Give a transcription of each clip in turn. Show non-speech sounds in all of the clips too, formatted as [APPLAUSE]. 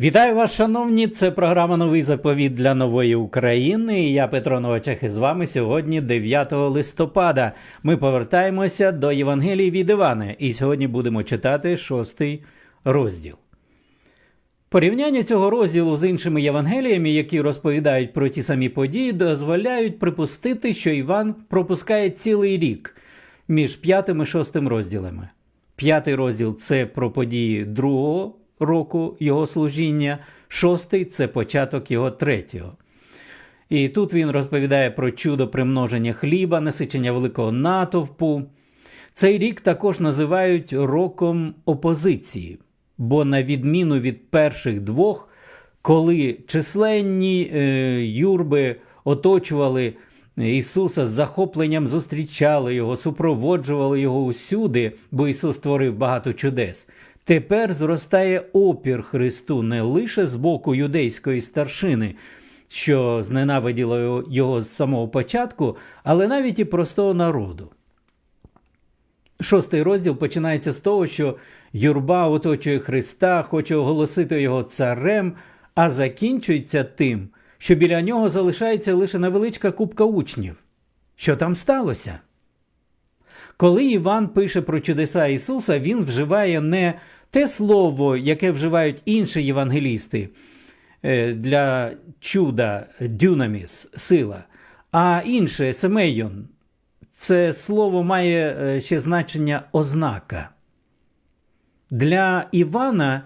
Вітаю вас, шановні! Це програма Новий заповіт для нової України. І я Петро Новачех і з вами сьогодні, 9 листопада. Ми повертаємося до Євангелії від Івана, і сьогодні будемо читати шостий розділ. Порівняння цього розділу з іншими Євангеліями, які розповідають про ті самі події, дозволяють припустити, що Іван пропускає цілий рік між п'ятим і шостим розділами. П'ятий розділ це про події другого року його служіння, шостий це початок його третього. І тут він розповідає про чудо примноження хліба, насичення великого натовпу. Цей рік також називають роком опозиції, бо, на відміну від перших двох, коли численні е, юрби оточували Ісуса з захопленням зустрічали його, супроводжували його усюди, бо Ісус створив багато чудес. Тепер зростає опір Христу не лише з боку юдейської старшини, що зненавиділо його з самого початку, але навіть і простого народу. Шостий розділ починається з того, що юрба оточує Христа, хоче оголосити його царем, а закінчується тим, що біля нього залишається лише невеличка купка учнів. Що там сталося? Коли Іван пише про чудеса Ісуса, він вживає не те слово, яке вживають інші євангелісти е, для чуда дюнаміс, сила, а інше семейон. Це слово має е, ще значення ознака. Для Івана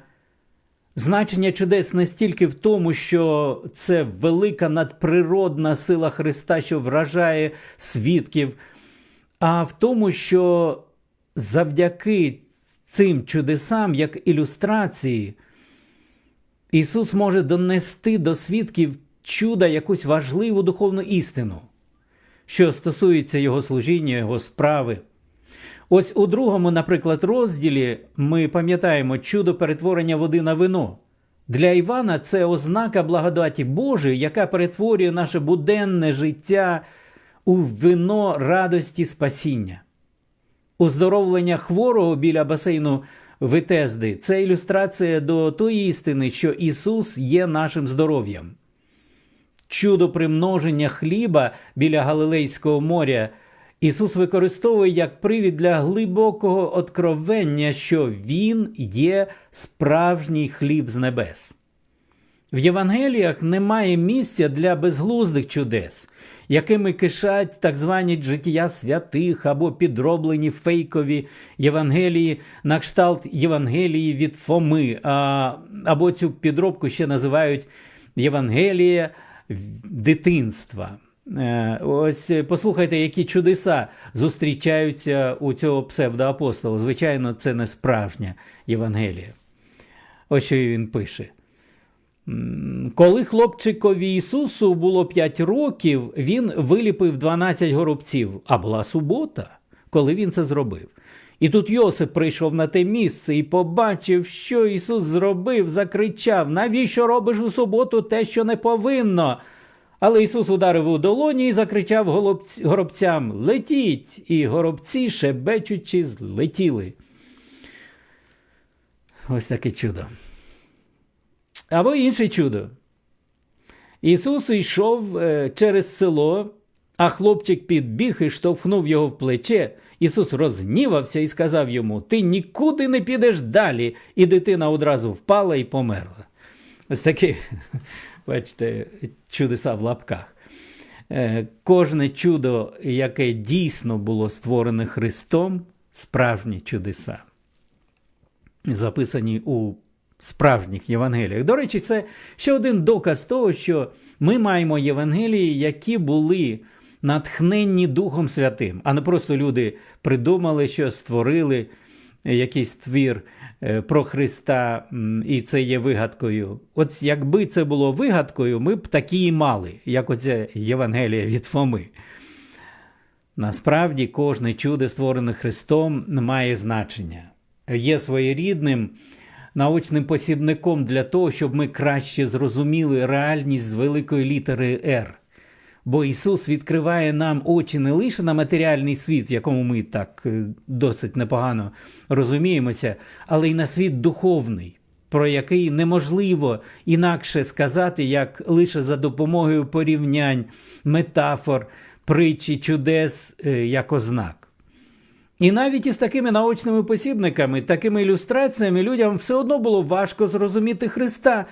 значення чудес не стільки в тому, що це велика надприродна сила Христа, що вражає свідків, а в тому, що завдяки цим чудесам, як ілюстрації, Ісус може донести до свідків чуда якусь важливу духовну істину, що стосується Його служіння, Його справи. Ось у другому, наприклад, розділі ми пам'ятаємо чудо перетворення води на вино. Для Івана це ознака благодаті Божої, яка перетворює наше буденне життя у вино радості спасіння. Уздоровлення хворого біля басейну Витезди це ілюстрація до тої істини, що Ісус є нашим здоров'ям. Чудо примноження хліба біля Галилейського моря Ісус використовує як привід для глибокого откровення, що Він є справжній хліб з небес. В Євангеліях немає місця для безглуздих чудес, якими кишать так звані життя святих або підроблені фейкові Євангелії на кшталт Євангелії від Фоми, а, або цю підробку ще називають Євангелія дитинства. Е, ось послухайте, які чудеса зустрічаються у цього псевдоапостола. Звичайно, це не справжня Євангелія. Ось що він пише. Коли хлопчикові Ісусу було 5 років, він виліпив 12 горобців, а була субота, коли він це зробив. І тут Йосип прийшов на те місце і побачив, що Ісус зробив, закричав: Навіщо робиш у суботу те, що не повинно? Але Ісус ударив у долоні і закричав горобцям Летіть! І горобці, шебечучи, злетіли. Ось таке чудо. Або інше чудо. Ісус йшов е, через село, а хлопчик підбіг і штовхнув його в плече. Ісус рознівався і сказав йому: Ти нікуди не підеш далі. І дитина одразу впала і померла. Ось такі, [LAUGHS] бачите, чудеса в лапках. Е, кожне чудо, яке дійсно було створене Христом, справжні чудеса, записані у справжніх Євангеліях. До речі, це ще один доказ того, що ми маємо Євангелії, які були натхненні Духом Святим, а не просто люди придумали, що створили якийсь твір е, про Христа, і це є вигадкою. От якби це було вигадкою, ми б такі і мали, як оце Євангелія від Фоми. Насправді, кожне чудо, створене Христом, має значення. Є своєрідним научним посібником для того, щоб ми краще зрозуміли реальність з великої літери Р. Бо Ісус відкриває нам очі не лише на матеріальний світ, в якому ми так е, досить непогано розуміємося, але й на світ духовний. про який неможливо інакше сказати, як лише за допомогою порівнянь, метафор, притчі, чудес е, як ознак. І навіть із такими наочними посібниками, такими ілюстраціями людям все одно було важко зрозуміти Христа.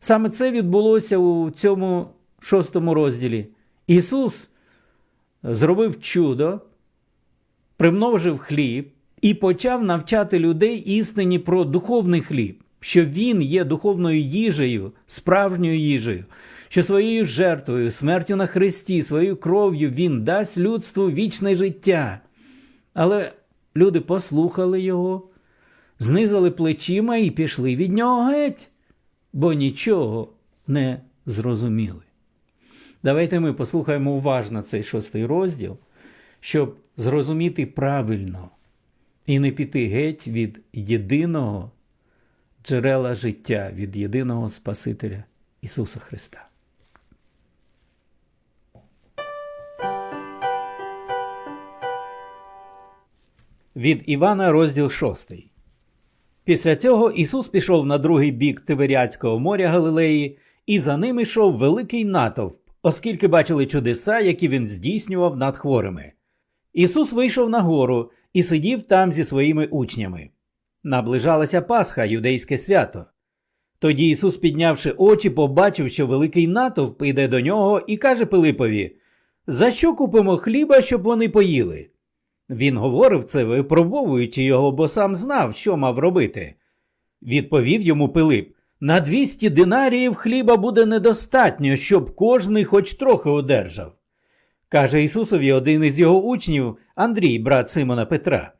Саме це відбулося у цьому шостому розділі. Ісус зробив чудо, примножив хліб і почав навчати людей істині про духовний хліб, що Він є духовною їжею, справжньою їжею, що своєю жертвою, смертю на Христі, своєю кров'ю Він дасть людству вічне життя. Але люди послухали його, знизали плечима і пішли від нього геть, бо нічого не зрозуміли. Давайте ми послухаємо уважно цей шостий розділ, щоб зрозуміти правильно і не піти геть від єдиного джерела життя, від єдиного Спасителя Ісуса Христа. Від Івана розділ 6. Після цього Ісус пішов на другий бік Тиверіадського моря Галилеї, і за ним йшов великий натовп, оскільки бачили чудеса, які він здійснював над хворими. Ісус вийшов на гору і сидів там зі своїми учнями. Наближалася Пасха, юдейське свято. Тоді Ісус, піднявши очі, побачив, що великий натовп йде до нього, і каже Пилипові: За що купимо хліба, щоб вони поїли? Він говорив це, випробовуючи його, бо сам знав, що мав робити. Відповів йому Пилип: на двісті динаріїв хліба буде недостатньо, щоб кожний хоч трохи одержав. Каже Ісусові один із його учнів, Андрій, брат Симона Петра.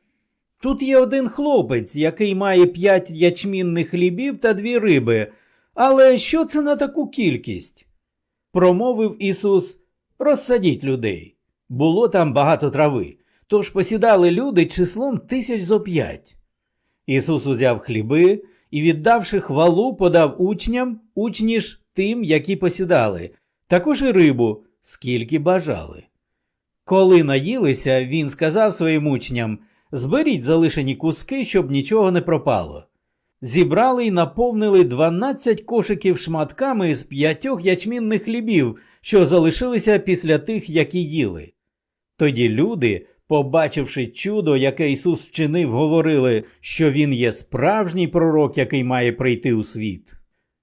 Тут є один хлопець, який має п'ять ячмінних хлібів та дві риби. Але що це на таку кількість? Промовив Ісус: Розсадіть людей. Було там багато трави. Тож посідали люди числом тисяч зо п'ять. Ісус узяв хліби і, віддавши хвалу, подав учням, учні ж тим, які посідали, також і рибу, скільки бажали. Коли наїлися, він сказав своїм учням Зберіть залишені куски, щоб нічого не пропало. Зібрали й наповнили дванадцять кошиків шматками з п'ятьох ячмінних хлібів, що залишилися після тих, які їли. Тоді люди, побачивши чудо, яке Ісус вчинив, говорили, що Він є справжній пророк, який має прийти у світ.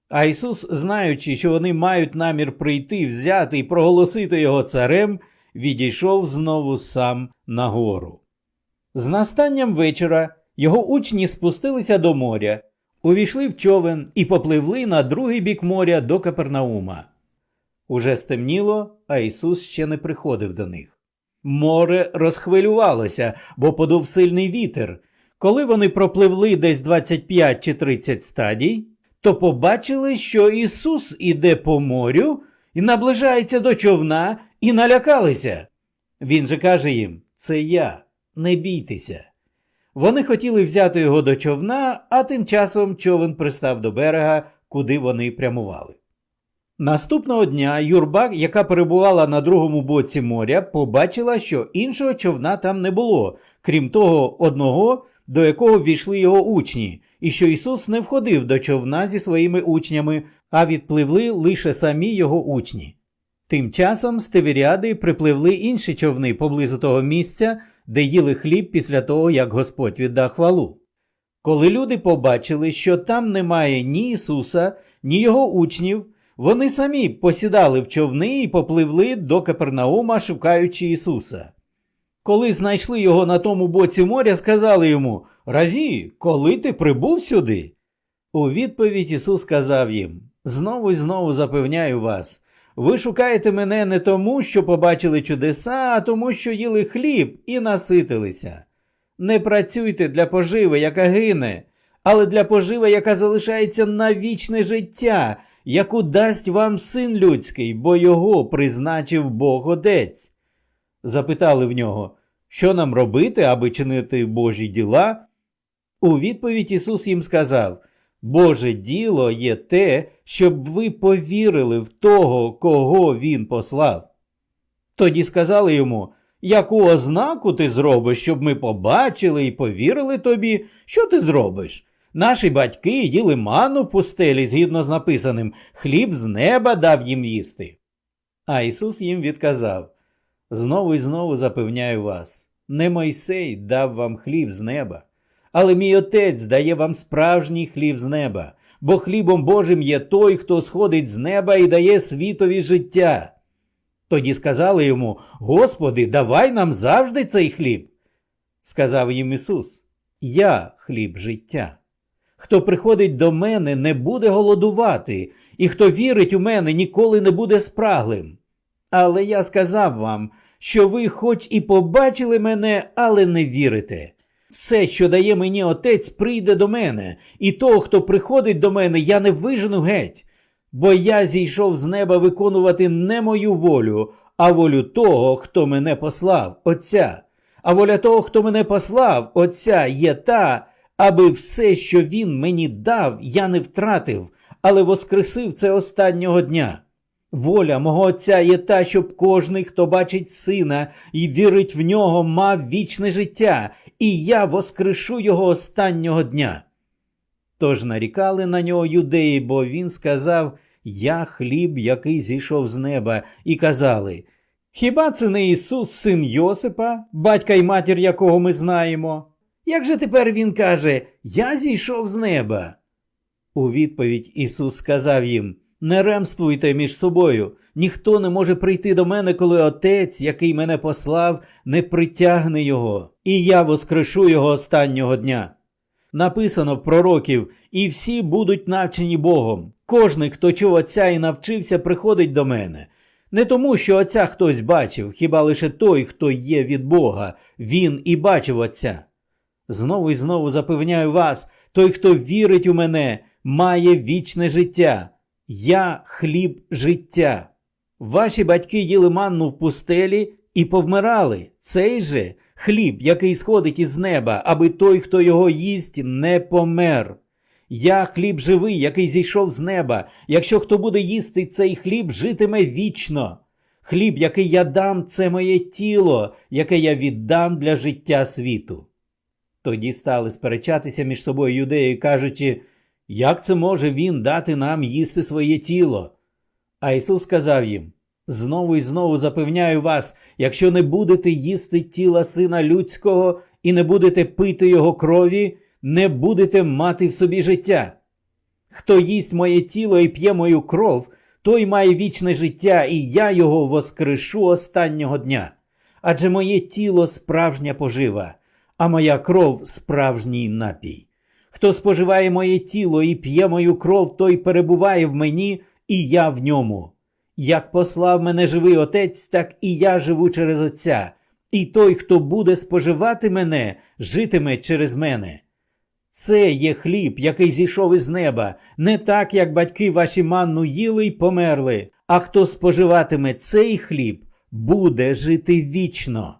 А Ісус, знаючи, що вони мають намір прийти, взяти і проголосити його царем, відійшов знову сам на гору. З настанням вечора його учні спустилися до моря, увійшли в човен і попливли на другий бік моря до Капернаума. Уже стемніло, а Ісус ще не приходив до них. Море розхвилювалося, бо подув сильний вітер. Коли вони пропливли десь 25 чи 30 стадій, то побачили, що Ісус іде по морю і наближається до човна, і налякалися. Він же каже їм: Це я, не бійтеся. Вони хотіли взяти його до човна, а тим часом човен пристав до берега, куди вони прямували. Наступного дня юрба, яка перебувала на другому боці моря, побачила, що іншого човна там не було, крім того одного, до якого ввійшли його учні, і що Ісус не входив до човна зі своїми учнями, а відпливли лише самі його учні. Тим часом з Тиверіади припливли інші човни поблизу того місця, де їли хліб після того, як Господь віддав хвалу. Коли люди побачили, що там немає ні Ісуса, ні його учнів, вони самі посідали в човни і попливли до Капернаума, шукаючи Ісуса. Коли знайшли його на тому боці моря, сказали йому Раві, коли ти прибув сюди? У відповідь Ісус сказав їм Знову й знову запевняю вас. Ви шукаєте мене не тому, що побачили чудеса, а тому, що їли хліб і наситилися. Не працюйте для поживи, яка гине, але для поживи, яка залишається на вічне життя, яку дасть вам син людський, бо його призначив Бог Отець. Запитали в нього, що нам робити, аби чинити Божі діла? У відповідь Ісус їм сказав Боже діло є те, щоб ви повірили в того, кого Він послав. Тоді сказали йому, яку ознаку ти зробиш, щоб ми побачили і повірили тобі, що ти зробиш? Наші батьки їли ману в пустелі, згідно з написаним, хліб з неба дав їм їсти. А Ісус їм відказав Знову і знову запевняю вас, не Мойсей дав вам хліб з неба, але мій Отець дає вам справжній хліб з неба, бо хлібом Божим є той, хто сходить з неба і дає світові життя. Тоді сказали йому Господи, давай нам завжди цей хліб. Сказав їм Ісус Я хліб життя. Хто приходить до мене, не буде голодувати, і хто вірить у мене, ніколи не буде спраглим. Але я сказав вам, що ви хоч і побачили мене, але не вірите. Все, що дає мені отець, прийде до мене, і того, хто приходить до мене, я не вижену геть. Бо я зійшов з неба виконувати не мою волю, а волю того, хто мене послав, Отця. А воля того, хто мене послав, Отця, є та, аби все, що він мені дав, я не втратив, але воскресив це останнього дня. Воля мого Отця є та, щоб кожний, хто бачить сина і вірить в нього, мав вічне життя, і я воскрешу його останнього дня. Тож нарікали на нього юдеї, бо він сказав Я хліб, який зійшов з неба, і казали Хіба це не Ісус, син Йосипа, батька й матір якого ми знаємо? Як же тепер він каже Я зійшов з неба? У відповідь Ісус сказав їм Не ремствуйте між собою, ніхто не може прийти до мене, коли Отець, який мене послав, не притягне його, і я воскрешу його останнього дня. Написано в пророків, і всі будуть навчені Богом. Кожний, хто чув Отця і навчився, приходить до мене. Не тому, що Отця хтось бачив, хіба лише той, хто є від Бога, він і бачив Отця. Знову і знову запевняю вас, той, хто вірить у мене, має вічне життя. Я хліб життя. Ваші батьки їли манну в пустелі і повмирали. Цей же хліб, який сходить із неба, аби той, хто його їсть, не помер. Я хліб живий, який зійшов з неба. Якщо хто буде їсти цей хліб, житиме вічно. Хліб, який я дам, це моє тіло, яке я віддам для життя світу. Тоді стали сперечатися між собою юдеї, кажучи, як це може він дати нам їсти своє тіло? А Ісус сказав їм Знову і знову запевняю вас, якщо не будете їсти тіла сина людського і не будете пити його крові, не будете мати в собі життя. Хто їсть моє тіло і п'є мою кров, той має вічне життя, і я його воскрешу останнього дня. Адже моє тіло справжня пожива, а моя кров справжній напій. Хто споживає моє тіло і п'є мою кров, той перебуває в мені, і я в ньому. Як послав мене живий Отець, так і я живу через Отця, і той, хто буде споживати мене, житиме через мене. Це є хліб, який зійшов із неба, не так, як батьки ваші манну їли й померли, а хто споживатиме цей хліб, буде жити вічно.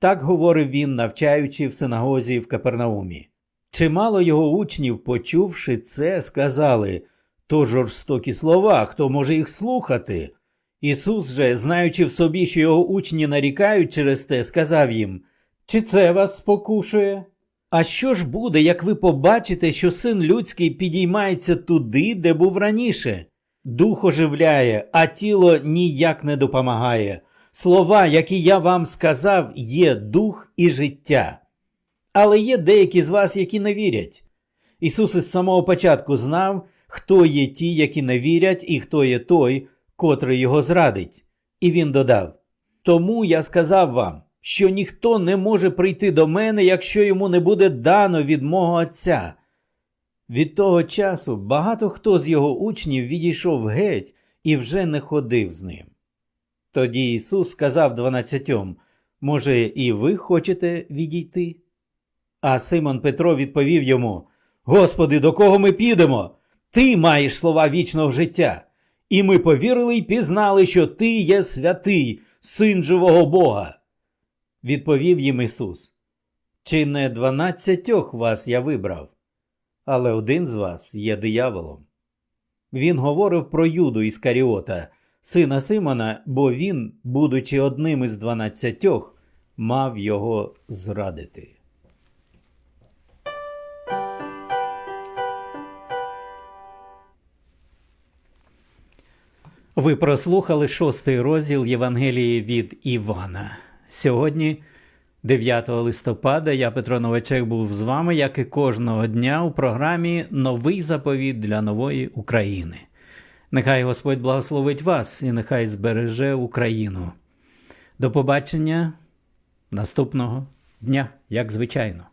Так говорив він, навчаючи в синагозі в Капернаумі. Чимало його учнів, почувши це, сказали то жорстокі слова, хто може їх слухати. Ісус же, знаючи в собі, що його учні нарікають через те, сказав їм Чи це вас спокушує? А що ж буде, як ви побачите, що син людський підіймається туди, де був раніше? Дух оживляє, а тіло ніяк не допомагає. Слова, які я вам сказав, є дух і життя. Але є деякі з вас, які не вірять. Ісус із самого початку знав, хто є ті, які не вірять, і хто є той, котрий його зрадить. І він додав: Тому я сказав вам, що ніхто не може прийти до мене, якщо йому не буде дано від мого Отця. Від того часу багато хто з його учнів відійшов геть і вже не ходив з ним. Тоді Ісус сказав дванадцятьом Може, і ви хочете відійти? А Симон Петро відповів йому Господи, до кого ми підемо? Ти маєш слова вічного життя, і ми повірили й пізнали, що Ти є святий, син живого Бога. Відповів їм Ісус. Чи не дванадцятьох вас я вибрав, але один з вас є дияволом. Він говорив про Юду Іскаріота, сина Симона, бо він, будучи одним із дванадцятьох, мав його зрадити. Ви прослухали шостий розділ Євангелії від Івана. Сьогодні, 9 листопада, я, Петро Новачек, був з вами, як і кожного дня, у програмі Новий заповіт для нової України. Нехай Господь благословить вас і нехай збереже Україну. До побачення наступного дня, як звичайно.